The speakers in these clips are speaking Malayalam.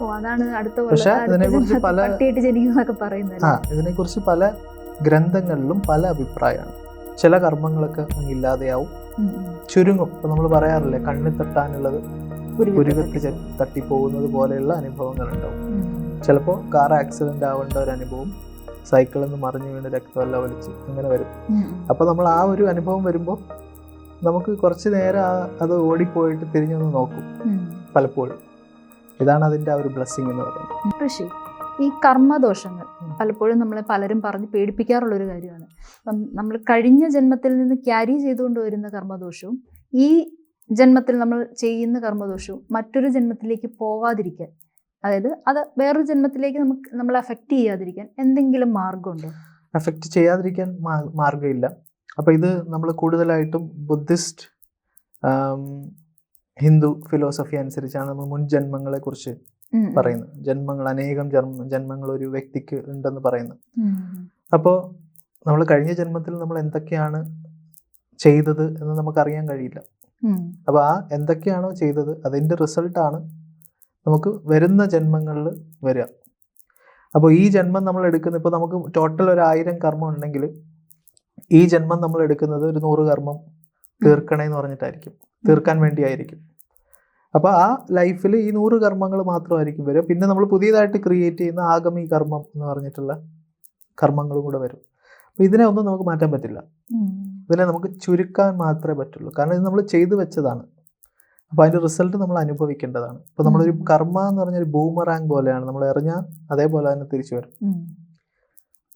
അതാണ് അടുത്ത പക്ഷെ ഇതിനെക്കുറിച്ച് പല- ഇതിനെക്കുറിച്ച് പല ഗ്രന്ഥങ്ങളിലും പല അഭിപ്രായമാണ്. ചില കർമ്മങ്ങളൊക്കെ ഇല്ലാതെയാവും. ചുരുങ്ങും. ഇപ്പൊ നമ്മൾ പറയാറില്ലേ കണ്ണിൽ തട്ടാനുള്ളത് പുരുകത്ത് ചെ- തട്ടിപ്പോകുന്നത് പോലെയുള്ള അനുഭവങ്ങൾ ഉണ്ടാവും ചിലപ്പോൾ കാർ ആക്സിഡന്റ് ആവേണ്ട ഒരു അനുഭവം സൈക്കിളിൽ നിന്ന് മറിഞ്ഞു വീണ് രക്തമല്ല വലിച്ച് അങ്ങനെ വരും. അപ്പൊ നമ്മൾ ആ ഒരു അനുഭവം വരുമ്പോൾ നമുക്ക് കുറച്ച് നേരം അത് ഓടിപ്പോയിട്ട് തിരിഞ്ഞൊന്ന് നോക്കും പലപ്പോഴും. ഇതാണ് അതിന്റെ ആ ഒരു ബ്ലെസ്സിങ് എന്ന് പറയുന്നത്. ഋഷി ഈ കർമ്മദോഷങ്ങൾ പലപ്പോഴും നമ്മളെ പലരും പറഞ്ഞ് പേടിപ്പിക്കാറുള്ള ഒരു കാര്യമാണ്. അപ്പം നമ്മൾ കഴിഞ്ഞ ജന്മത്തിൽ നിന്ന് ക്യാരി ചെയ്തുകൊണ്ട് വരുന്ന കർമ്മദോഷവും ഈ ജന്മത്തിൽ നമ്മൾ ചെയ്യുന്ന കർമ്മദോഷവും മറ്റൊരു ജന്മത്തിലേക്ക് പോവാതിരിക്കാൻ അതായത് അത് വേറൊരു ജന്മത്തിലേക്ക് നമുക്ക് നമ്മൾ അഫക്റ്റ് ചെയ്യാതിരിക്കാൻ എന്തെങ്കിലും മാർഗമുണ്ടോ? എഫക്റ്റ് ചെയ്യാതിരിക്കാൻ മാർഗമില്ല മാർഗമില്ല. അപ്പൊ ഇത് നമ്മൾ കൂടുതലായിട്ടും ബുദ്ധിസ്റ്റ് ഹിന്ദു ഫിലോസഫി അനുസരിച്ചാണ് നമ്മൾ മുൻ ജന്മങ്ങളെ കുറിച്ച്. പറയുന്നത്. ജന്മങ്ങൾ അനേകം ജന്മ ജന്മങ്ങൾ ഒരു വ്യക്തിക്ക് ഉണ്ടെന്ന് പറയുന്നു അപ്പോ അപ്പോൾ നമ്മൾ കഴിഞ്ഞ ജന്മത്തിൽ നമ്മൾ എന്തൊക്കെയാണ് ചെയ്തത് എന്ന് നമുക്കറിയാൻ കഴിയില്ല. അപ്പൊ അപ്പോൾ ആ എന്തൊക്കെയാണോ ചെയ്തത് അതിന്റെ റിസൾട്ടാണ് നമുക്ക് വരുന്ന ജന്മങ്ങളിൽ വരിക. അപ്പോൾ ഈ ജന്മം നമ്മൾ എടുക്കുന്ന ഇപ്പോൾ നമുക്ക് ടോട്ടൽ ഒരു ആയിരം കർമ്മം ഉണ്ടെങ്കിൽ ഈ ജന്മം നമ്മൾ എടുക്കുന്നത് ഒരു നൂറ് കർമ്മം തീർക്കണേ എന്ന് പറഞ്ഞിട്ടായിരിക്കും. തീർക്കാൻ വേണ്ടിയായിരിക്കും. അപ്പോൾ ആ ലൈഫിൽ ഈ നൂറ് കർമ്മങ്ങൾ മാത്രമായിരിക്കും വരും പിന്നെ നമ്മൾ പുതിയതായിട്ട് ക്രിയേറ്റ് ചെയ്യുന്ന ആഗമി കർമ്മം എന്ന് പറഞ്ഞിട്ടുള്ള കർമ്മങ്ങളും കൂടെ വരും. അപ്പോൾ ഇതിനെ ഒന്നും നമുക്ക് മാറ്റാൻ പറ്റില്ല. ഇതിനെ നമുക്ക് ചുരുക്കാൻ മാത്രമേ പറ്റുള്ളൂ. കാരണം ഇത് നമ്മൾ ചെയ്തു വെച്ചതാണ്. അപ്പോൾ അതിന്റെ റിസൾട്ട് നമ്മൾ അനുഭവിക്കേണ്ടതാണ്. ഇപ്പോൾ നമ്മളൊരു. കർമ്മ എന്ന് പറഞ്ഞൊരു ബൂമറാങ് പോലെയാണ്. നമ്മൾ എറിഞ്ഞാൽ അതേപോലെ തന്നെ തിരിച്ചു വരും.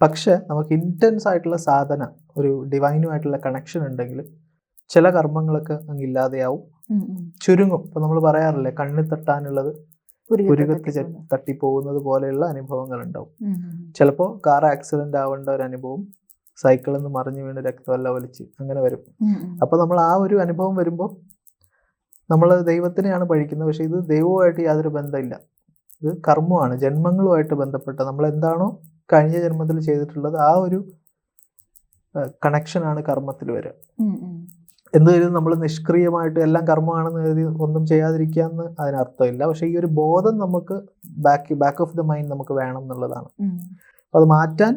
പക്ഷെ നമുക്ക് ഇന്റൻസ് ആയിട്ടുള്ള സാധന ഒരു ഡിവൈനുമായിട്ടുള്ള കണക്ഷൻ ഉണ്ടെങ്കിൽ ചില കർമ്മങ്ങളൊക്കെ അങ്ങ് ഇല്ലാതെയാവും. ചുരുങ്ങും. ഇപ്പൊ നമ്മൾ പറയാറില്ലേ കണ്ണിൽ തട്ടാനുള്ളത് പുരുകത്തെ തട്ടി പോകുന്നത് തട്ടിപ്പോകുന്നത് പോലെയുള്ള അനുഭവങ്ങൾ ഉണ്ടാവും. ചിലപ്പോ. ചിലപ്പോൾ കാർ ആക്സിഡന്റ് ആവേണ്ട ഒരു അനുഭവം സൈക്കിളിൽ നിന്ന് മറിഞ്ഞു വീണ് രക്തമല്ല വലിച്ച് അങ്ങനെ വരും. അപ്പോൾ നമ്മൾ ആ ഒരു അനുഭവം വരുമ്പോൾ നമ്മൾ ദൈവത്തിനെയാണ് പഴിക്കുന്നത്. പക്ഷെ ഇത് ദൈവവുമായിട്ട് യാതൊരു ബന്ധമില്ല. ഇത് കർമ്മമാണ് ജന്മങ്ങളുമായിട്ട് ബന്ധപ്പെട്ട നമ്മൾ എന്താണോ കഴിഞ്ഞ ജന്മത്തിൽ ചെയ്തിട്ടുള്ളത് ആ ഒരു കണക്ഷനാണ് കർമ്മത്തിൽ വരിക. എന്ന് കരുതി നമ്മൾ നിഷ്ക്രിയമായിട്ട് എല്ലാം കർമ്മമാണെന്ന് കരുതി ഒന്നും ചെയ്യാതിരിക്കുക എന്ന് അതിനർത്ഥമില്ല. പക്ഷെ ഈ ഒരു ബോധം നമുക്ക് back back of the mind നമുക്ക് വേണം എന്നുള്ളതാണ്. അപ്പോൾ അത് മാറ്റാൻ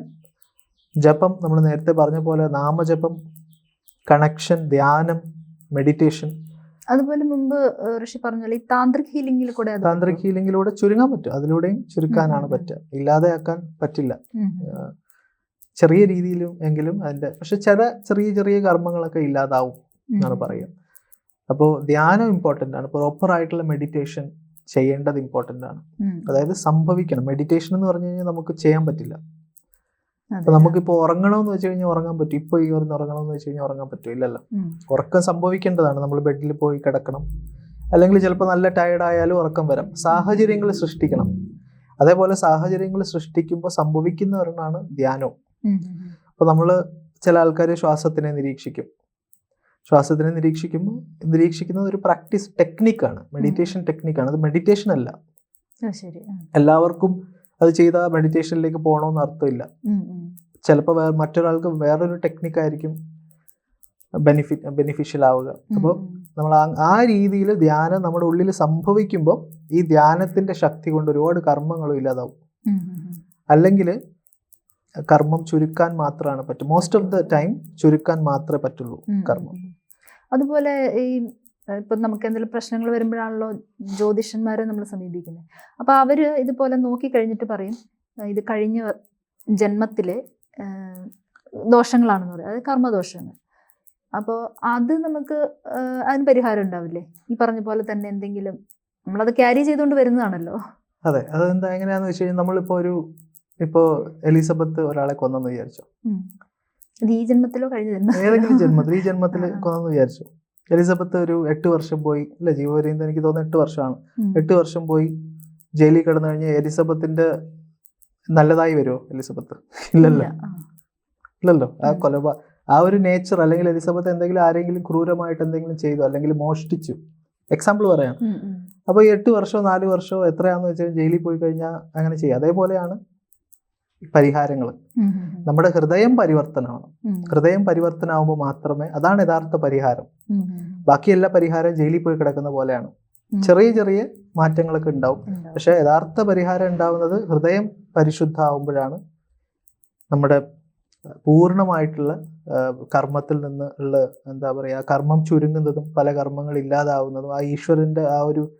ജപം നമ്മൾ നേരത്തെ പറഞ്ഞ പോലെ നാമജപം കണക്ഷൻ ധ്യാനം മെഡിറ്റേഷൻ അതുപോലെ മുമ്പ് ഋഷി പറഞ്ഞ ഈ താന്ത്രിക് ഹീലിംഗിൽ കൂടെ താന്ത്രിക് ഹീലിംഗിലൂടെ ചുരുങ്ങാൻ പറ്റും. അതിലൂടെയും ചുരുക്കാനാണ് പറ്റുക. ഇല്ലാതെയാക്കാൻ പറ്റില്ല. ചെറിയ രീതിയിലും എങ്കിലും അതിന്റെ പക്ഷെ ചില ചെറിയ ചെറിയ കർമ്മങ്ങളൊക്കെ ഇല്ലാതാവും. എന്നാണ് പറയുക. അപ്പോൾ ധ്യാനം ഇമ്പോർട്ടന്റ് ആണ്. പ്രോപ്പർ ആയിട്ടുള്ള മെഡിറ്റേഷൻ ചെയ്യേണ്ടത് ഇമ്പോർട്ടന്റ് ആണ്. അതായത് സംഭവിക്കണം. മെഡിറ്റേഷൻ എന്ന് പറഞ്ഞു കഴിഞ്ഞാൽ നമുക്ക് ചെയ്യാൻ പറ്റില്ല. അപ്പൊ നമുക്കിപ്പോ ഉറങ്ങണമെന്ന് വെച്ച് കഴിഞ്ഞാൽ ഉറങ്ങാൻ പറ്റും. ഇപ്പൊ ഈ പറഞ്ഞ് ഉറങ്ങണമെന്ന് വെച്ച് കഴിഞ്ഞാൽ ഉറങ്ങാൻ പറ്റും. ഇല്ലല്ലോ. ഉറക്കം സംഭവിക്കേണ്ടതാണ്. നമ്മൾ ബെഡിൽ പോയി കിടക്കണം. അല്ലെങ്കിൽ ചിലപ്പോൾ നല്ല ടയർഡ് ആയാലും ഉറക്കം വരാം. സാഹചര്യങ്ങൾ സൃഷ്ടിക്കണം. അതേപോലെ സാഹചര്യങ്ങൾ സൃഷ്ടിക്കുമ്പോൾ സംഭവിക്കുന്ന ഒരെണ്ണമാണ് ധ്യാനവും. അപ്പൊ നമ്മൾ ചില ആൾക്കാർ ശ്വാസത്തിനെ നിരീക്ഷിക്കും. ശ്വാസത്തിനെ നിരീക്ഷിക്കുമ്പോൾ നിരീക്ഷിക്കുന്നത് ഒരു പ്രാക്ടീസ് ടെക്നിക്കാണ്. മെഡിറ്റേഷൻ ടെക്നിക്കാണ്. അത് മെഡിറ്റേഷൻ അല്ല. എല്ലാവർക്കും അത് ചെയ്ത മെഡിറ്റേഷനിലേക്ക് പോകണമെന്ന് അർത്ഥമില്ല. ചിലപ്പോൾ വേറെ മറ്റൊരാൾക്ക് വേറൊരു ടെക്നിക്കായിരിക്കും ബെനിഫിറ്റ് ബെനിഫിഷ്യൽ ആവുക അപ്പോൾ നമ്മൾ ആ രീതിയിൽ ധ്യാനം നമ്മുടെ ഉള്ളിൽ സംഭവിക്കുമ്പോൾ ഈ ധ്യാനത്തിന്റെ ശക്തി കൊണ്ട് ഒരുപാട് കർമ്മങ്ങളും ഇല്ലാതാവും. അല്ലെങ്കിൽ കർമ്മം ചുരുക്കാൻ മാത്രമാണ് പറ്റും മോസ്റ്റ് ഓഫ് ദ ടൈം ചുരുക്കാൻ മാത്രമേ പറ്റുള്ളൂ കർമ്മം. അതുപോലെ ഈ ഇപ്പം നമുക്ക് എന്തെങ്കിലും പ്രശ്നങ്ങൾ വരുമ്പോഴാണല്ലോ ജ്യോതിഷന്മാരെ നമ്മൾ സമീപിക്കുന്നത്. അപ്പോൾ അവർ ഇതുപോലെ നോക്കി കഴിഞ്ഞിട്ട് പറയും ഇത് കഴിഞ്ഞ ജന്മത്തിലെ ദോഷങ്ങളാണെന്ന് പറയും. അതായത് കർമ്മദോഷങ്ങൾ. അപ്പോൾ അത് നമുക്ക് അതിന് പരിഹാരം ഉണ്ടാവില്ലേ? ഈ പറഞ്ഞ പോലെ തന്നെ എന്തെങ്കിലും നമ്മളത് ക്യാരി ചെയ്തുകൊണ്ട് വരുന്നതാണല്ലോ. അതെ. അതെന്താ എങ്ങനെയാന്ന് വെച്ച് കഴിഞ്ഞാൽ നമ്മളിപ്പോൾ ഒരു ഇപ്പോൾ എലിസബത്ത് ഒരാളെ കൊന്നെന്ന് വിചാരിച്ചു? ഈ ജന്മത്തിലോ കഴിഞ്ഞ ഏതെങ്കിലും ജന്മത്തിൽ ഈ ജന്മത്തിൽ. കൊന്നെന്ന് വിചാരിച്ചു. എലിസബത്ത് ഒരു എട്ട് വർഷം പോയി. അല്ല ജീവപര്യന്തം എനിക്ക് തോന്നുന്നു എട്ട് വർഷമാണ്. എട്ട് വർഷം പോയി ജയിലിൽ കിടന്നു കഴിഞ്ഞ എലിസബത്തിന്റെ നല്ലതായി വരുമോ എലിസബത്ത്? ഇല്ലല്ലോ. ഇല്ലല്ലോ. ആ കൊലപ ആ ഒരു നേച്ചർ അല്ലെങ്കിൽ എലിസബത്ത് എന്തെങ്കിലും ആരെങ്കിലും ക്രൂരമായിട്ട് എന്തെങ്കിലും ചെയ്തു അല്ലെങ്കിൽ മോഷ്ടിച്ചു. എക്സാമ്പിൾ പറയാം. അപ്പോൾ ഈ എട്ട് വർഷമോ നാല് വർഷമോ എത്രയാണെന്ന് വെച്ചാൽ ജയിലിൽ പോയി കഴിഞ്ഞാൽ അങ്ങനെ ചെയ്യാം. അതേപോലെയാണ് പരിഹാരങ്ങൾ. നമ്മുടെ ഹൃദയം പരിവർത്തനമാണ്. ഹൃദയം പരിവർത്തനമാകുമ്പോൾ മാത്രമേ അതാണ് യഥാർത്ഥ പരിഹാരം. ബാക്കിയെല്ലാ. ബാക്കി എല്ലാ പരിഹാരം ജയിലിൽ പോയി കിടക്കുന്ന പോലെയാണ്. ചെറിയ ചെറിയ മാറ്റങ്ങളൊക്കെ ഉണ്ടാവും. പക്ഷെ യഥാർത്ഥ പരിഹാരം ഉണ്ടാവുന്നത് ഹൃദയം പരിശുദ്ധമാവുമ്പോഴാണ് നമ്മുടെ പൂർണമായിട്ടുള്ള കർമ്മത്തിൽ നിന്ന് ഉള്ള എന്താ പറയുക കർമ്മം ചുരുങ്ങുന്നതും പല കർമ്മങ്ങൾ ഇല്ലാതാവുന്നതും ആ ഈശ്വരന്റെ ആ ഒരു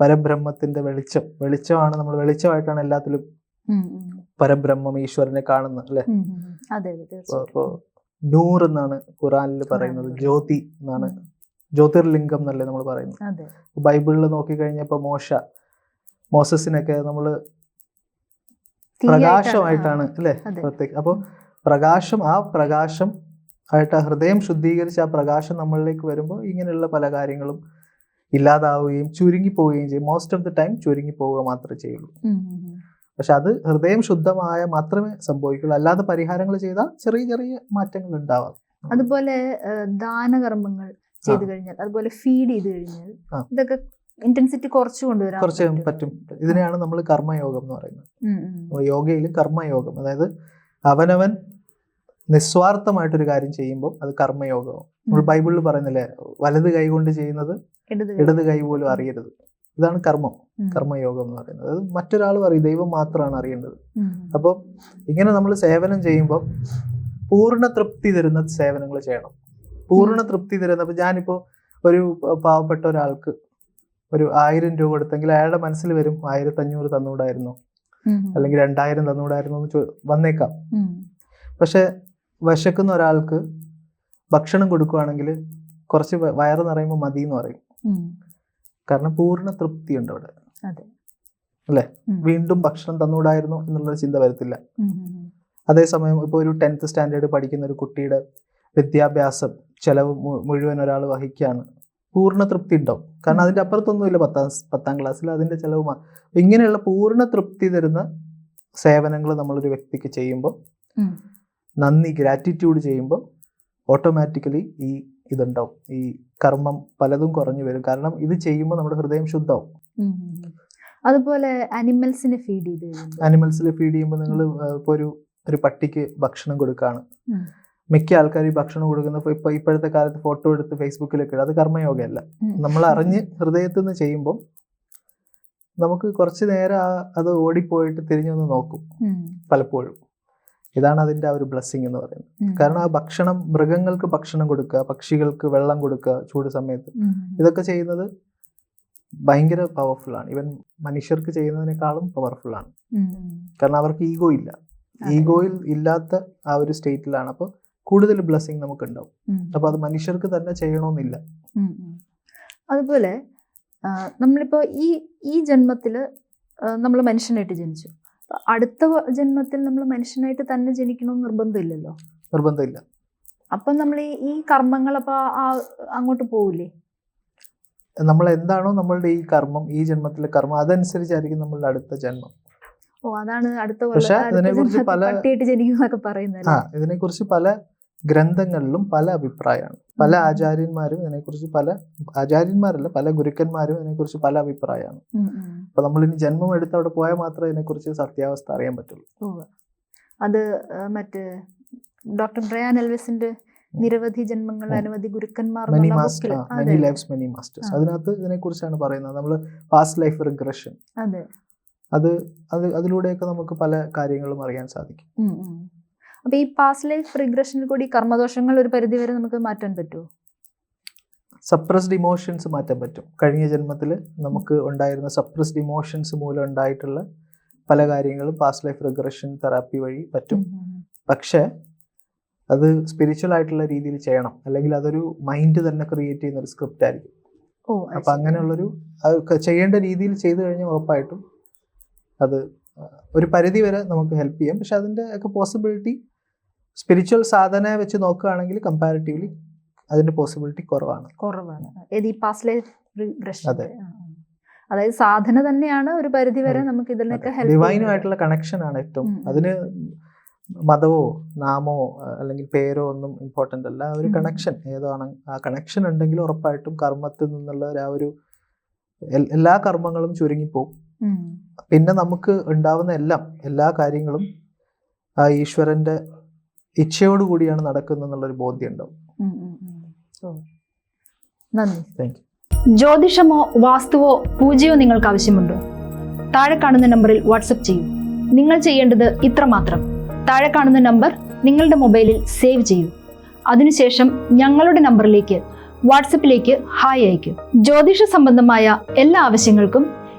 പരബ്രഹ്മത്തിന്റെ വെളിച്ചം. വെളിച്ചമാണ് നമ്മൾ വെളിച്ചമായിട്ടാണ് എല്ലാത്തിലും. പരബ്രഹ്മം ഈശ്വരനെ കാണുന്ന അല്ലെ. ഇപ്പോ നൂർ എന്നാണ് ഖുറാനിൽ പറയുന്നത് ജ്യോതി എന്നാണ്. ജ്യോതിർലിംഗം എന്നല്ലേ നമ്മൾ പറയുന്നത്. ബൈബിളിൽ നോക്കിക്കഴിഞ്ഞപ്പോ മോശ മോസസിനൊക്കെ നമ്മൾ പ്രകാശമായിട്ടാണ് അല്ലെ. പ്രത്യേക അപ്പോൾ പ്രകാശം ആ പ്രകാശം ആയിട്ട് ആ ഹൃദയം ശുദ്ധീകരിച്ച് ആ പ്രകാശം നമ്മളിലേക്ക് വരുമ്പോൾ ഇങ്ങനെയുള്ള പല കാര്യങ്ങളും ഇല്ലാതാവുകയും ചുരുങ്ങി പോവുകയും ചെയ്യും. മോസ്റ്റ് ഓഫ് ദി ടൈം ചുരുങ്ങി പോവുക മാത്രമേ ചെയ്യുള്ളൂ. പക്ഷെ അത് ഹൃദയം ശുദ്ധമായ മാത്രമേ സംഭവിക്കുള്ളൂ. അല്ലാതെ പരിഹാരങ്ങൾ ചെയ്താൽ ചെറിയ ചെറിയ മാറ്റങ്ങൾ ഉണ്ടാവാം. അതുപോലെ ദാനകർമ്മങ്ങൾ ചെയ്തു കഴിഞ്ഞാൽ അതുപോലെ ഫീഡ് ചെയ്ത് കഴിഞ്ഞാൽ ഇതൊക്കെ ഇന്റൻസിറ്റി കുറച്ച് കൊണ്ടുവരാൻ കുറച്ച് പറ്റും. ഇതിനെയാണ് നമ്മൾ കർമ്മയോഗം എന്ന് പറയുന്നത്. യോഗയിൽ കർമ്മയോഗം. അതായത് അവനവൻ നിസ്വാർത്ഥമായിട്ടൊരു കാര്യം ചെയ്യുമ്പോൾ അത് കർമ്മയോഗമാവും നമ്മൾ ബൈബിളിൽ പറയുന്നില്ലേ വലത് കൈ കൊണ്ട് ചെയ്യുന്നത്. ഇടത് കൈ പോലും അറിയരുത്. ഇതാണ് കർമ്മം. കർമ്മയോഗം എന്ന് പറയുന്നത്. അത് മറ്റൊരാൾ പറയും ദൈവം മാത്രമാണ് അറിയേണ്ടത്. അപ്പോൾ ഇങ്ങനെ നമ്മൾ സേവനം ചെയ്യുമ്പോൾ പൂർണ തൃപ്തി തരുന്ന സേവനങ്ങൾ ചെയ്യണം. പൂർണ തൃപ്തി തരുന്ന അപ്പോൾ ഞാനിപ്പോ ഒരു പാവപ്പെട്ട ഒരാൾക്ക് ഒരു ആയിരം രൂപ കൊടുത്തെങ്കിൽ അയാളുടെ മനസ്സിൽ വരും ആയിരത്തി അഞ്ഞൂറ് തന്നൂടായിരുന്നു. ഉം, ഉം. അല്ലെങ്കിൽ രണ്ടായിരം തന്നുകൂടായിരുന്നു എന്ന് വന്നേക്കാം. പക്ഷെ വിശക്കുന്ന ഒരാൾക്ക് ഭക്ഷണം കൊടുക്കുകയാണെങ്കിൽ കുറച്ച് വയറ് നിറയുമ്പോൾ മതി എന്ന് പറയും. കാരണം പൂർണ തൃപ്തി ഉണ്ട് അവിടെ അല്ലേ? വീണ്ടും ഭക്ഷണം തന്നുകൂടായിരുന്നു എന്നുള്ള ചിന്ത വരത്തില്ല. അതേസമയം ഇപ്പോൾ ഒരു ടെൻത്ത് സ്റ്റാൻഡേർഡ് പഠിക്കുന്ന ഒരു കുട്ടിയുടെ വിദ്യാഭ്യാസം ചെലവ് മുഴുവൻ ഒരാൾ വഹിക്കുകയാണ് പൂർണ തൃപ്തി ഉണ്ടാവും കാരണം അതിന്റെ അപ്പുറത്തൊന്നുമില്ല പത്താം പത്താം ക്ലാസ്സിൽ അതിന്റെ ചെലവ് ഇങ്ങനെയുള്ള പൂർണ തൃപ്തി തരുന്ന സേവനങ്ങൾ നമ്മളൊരു വ്യക്തിക്ക് ചെയ്യുമ്പോൾ നന്ദി ഗ്രാറ്റിറ്റ്യൂഡ് ചെയ്യുമ്പോൾ ഓട്ടോമാറ്റിക്കലി ഈ ഇതുണ്ടാവും. ഈ കർമ്മം പലതും കുറഞ്ഞു വരും. കാരണം ഇത് ചെയ്യുമ്പോൾ നമ്മുടെ ഹൃദയം ശുദ്ധമാവും. അതുപോലെ അനിമൽസിനെ ഫീഡ് ചെയ്ത് അനിമൽസിനെ ഫീഡ് ചെയ്യുമ്പോൾ നിങ്ങൾ ഇപ്പോൾ ഒരു ഒരു പട്ടിക്ക് ഭക്ഷണം കൊടുക്കുകയാണ്. മിക്ക ആൾക്കാർ ഈ ഭക്ഷണം കൊടുക്കുന്ന ഇപ്പൊ- ഇപ്പൊ ഇപ്പോഴത്തെ കാലത്ത് ഫോട്ടോ എടുത്ത് ഫേസ്ബുക്കിലൊക്കെ ഇടും. അത് കർമ്മയോഗമല്ല നമ്മൾ അറിഞ്ഞ് ഹൃദയത്തിൽ നിന്ന് ചെയ്യുമ്പോൾ നമുക്ക് കുറച്ച് നേരം അത് ഓടിപ്പോയിട്ട് തിരിഞ്ഞൊന്ന് നോക്കും പലപ്പോഴും. ഇതാണ് അതിന്റെ ആ ഒരു ബ്ലെസ്സിങ് എന്ന് പറയുന്നത്. കാരണം ആ ഭക്ഷണം മൃഗങ്ങൾക്ക് ഭക്ഷണം കൊടുക്കുക പക്ഷികൾക്ക് വെള്ളം കൊടുക്കുക ചൂട് സമയത്ത്. ഇതൊക്കെ ചെയ്യുന്നത് ഭയങ്കര പവർഫുൾ ആണ്. ഇവൻ മനുഷ്യർക്ക് ചെയ്യുന്നതിനേക്കാളും പവർഫുൾ ആണ്. കാരണം അവർക്ക് ഈഗോ ഇല്ല. ഈഗോയിൽ ഇല്ലാത്ത ആ ഒരു സ്റ്റേറ്റിലാണ് അപ്പോൾ കൂടുതൽ ബ്ലെസ്സിങ് നമുക്ക് ഉണ്ടാവും അപ്പൊ അപ്പോൾ അത് മനുഷ്യർക്ക് തന്നെ ചെയ്യണമെന്നില്ല. അതുപോലെ നമ്മളിപ്പോ ഈ ഈ ജന്മത്തിൽ നമ്മൾ മനുഷ്യനായിട്ട് ജനിച്ചു. അടുത്ത ജന്മത്തിൽ നമ്മൾ മനുഷ്യനായിട്ട് തന്നെ ജനിക്കണമെന്ന് നിർബന്ധമില്ലല്ലോ? നിർബന്ധമില്ല. അപ്പം നമ്മൾ ഈ കർമ്മങ്ങൾ അപ്പൊ അങ്ങോട്ട് പോവില്ലേ? നമ്മൾ എന്താണോ നമ്മളുടെ ഈ കർമ്മം ഈ ജന്മത്തിലെ കർമ്മം അതനുസരിച്ചായിരിക്കും നമ്മളുടെ അടുത്ത ജന്മം. ഓ അതാണ് അടുത്ത പക്ഷേ ഇതിനെക്കുറിച്ച് പല- ഇതിനെക്കുറിച്ച് പല ഗ്രന്ഥങ്ങളിലും പല അഭിപ്രായമാണ്. പല ആചാര്യന്മാരും ഇതിനെക്കുറിച്ച് പല ആചാര്യന്മാരല്ല പല ഗുരുക്കന്മാരും ഇതിനെക്കുറിച്ച് പല അഭിപ്രായമാണ്. അപ്പൊ നമ്മൾ ഇനി ജന്മം എടുത്ത് അവിടെ പോയാൽ മാത്രമേ ഇതിനെക്കുറിച്ച് സത്യാവസ്ഥ അറിയാൻ പറ്റുള്ളൂ. അത് മറ്റേ ഡോക്ടർ ബ്രയാൻ എൽവിസിന്റെ നിരവധി ജന്മങ്ങൾ. അനവധി ഗുരുക്കന്മാർ അതിനകത്ത് ഇതിനെ ഇതിനെക്കുറിച്ചാണ് പറയുന്നത്. നമ്മൾ പാസ്റ്റ് ലൈഫ് റിഗ്രഷൻ അതെ. അത് അത് അതിലൂടെയൊക്കെ നമുക്ക് പല കാര്യങ്ങളും അറിയാൻ സാധിക്കും. ഉം, ഉം. അപ്പൊ ഈ പാസ്റ്റ് ലൈഫ് റിഗ്രഷനിൽ കൂടി കർമ്മദോഷങ്ങൾ ഒരു പരിധി വരെ നമുക്ക് മാറ്റാൻ പറ്റുമോ സപ്രസ്ഡ് ഇമോഷൻസ് മാറ്റാൻ പറ്റും. കഴിഞ്ഞ ജന്മത്തിൽ നമുക്ക് ഉണ്ടായിരുന്ന സപ്രസ്ഡ് ഇമോഷൻസ് മൂലം ഉണ്ടായിട്ടുള്ള പല കാര്യങ്ങളും പാസ്റ്റ് ലൈഫ് റിഗ്രഷൻ തെറാപ്പി വഴി പറ്റും. പക്ഷേ അത് സ്പിരിച്വൽ ആയിട്ടുള്ള രീതിയിൽ ചെയ്യണം. അല്ലെങ്കിൽ അതൊരു മൈൻഡ് തന്നെ ക്രിയേറ്റ് ചെയ്യുന്ന ഒരു സ്ക്രിപ്റ്റ് ആയിരിക്കും. അപ്പൊ. അങ്ങനെയുള്ളൊരു അത് ചെയ്യേണ്ട രീതിയിൽ ചെയ്തു കഴിഞ്ഞാൽ ഉറപ്പായിട്ടും അത് ഒരു പരിധി വരെ നമുക്ക് ഹെൽപ്പ് ചെയ്യാം. പക്ഷെ അതിന്റെ ഒക്കെ പോസിബിലിറ്റി സ്പിരിച്വൽ സാധന വെച്ച് നോക്കുകയാണെങ്കിൽ കമ്പാരിറ്റീവ്ലി അതിന്റെ പോസിബിലിറ്റി കുറവാണ്. കുറവാണ്. അതെ. അതായത് സാധന തന്നെയാണ് ഒരു പരിധി വരെ നമുക്ക് ഇതിനൊക്കെ ഡിവൈനുമായിട്ടുള്ള കണക്ഷൻ ആണ് ഏറ്റവും. അതിന് മതമോ നാമോ അല്ലെങ്കിൽ പേരോ ഒന്നും ഇമ്പോർട്ടന്റ് അല്ല. ഒരു കണക്ഷൻ ഏതാണ്? ആ കണക്ഷൻ ഉണ്ടെങ്കിൽ ഉറപ്പായിട്ടും കർമ്മത്തിൽ നിന്നുള്ള ഒരു ആ ഒരു എല്ലാ കർമ്മങ്ങളും ചുരുങ്ങിപ്പോവും. പിന്നെ നമുക്ക് ഉണ്ടാവുന്ന എല്ലാം എല്ലാ കാര്യങ്ങളും ആ ഈശ്വരന്റെ ഇച്ഛയോട് കൂടിയാണ് നടക്കുന്നത് എന്നുള്ളൊരു ബോധ്യം ഉണ്ടാവും നന്ദി. താങ്ക് യു ജ്യോതിഷമോ വാസ്തുവോ പൂജയോ നിങ്ങൾക്ക് ആവശ്യമുണ്ടോ താഴെ കാണുന്ന നമ്പറിൽ വാട്സപ്പ് ചെയ്യൂ. നിങ്ങൾ ചെയ്യേണ്ടത് ഇത്ര മാത്രം താഴെ കാണുന്ന നമ്പർ നിങ്ങളുടെ മൊബൈലിൽ സേവ് ചെയ്യൂ. അതിനുശേഷം ഞങ്ങളുടെ നമ്പറിലേക്ക് വാട്സപ്പിലേക്ക് ഹായ് അയയ്ക്കും. ജ്യോതിഷ സംബന്ധമായ എല്ലാ ആവശ്യങ്ങൾക്കും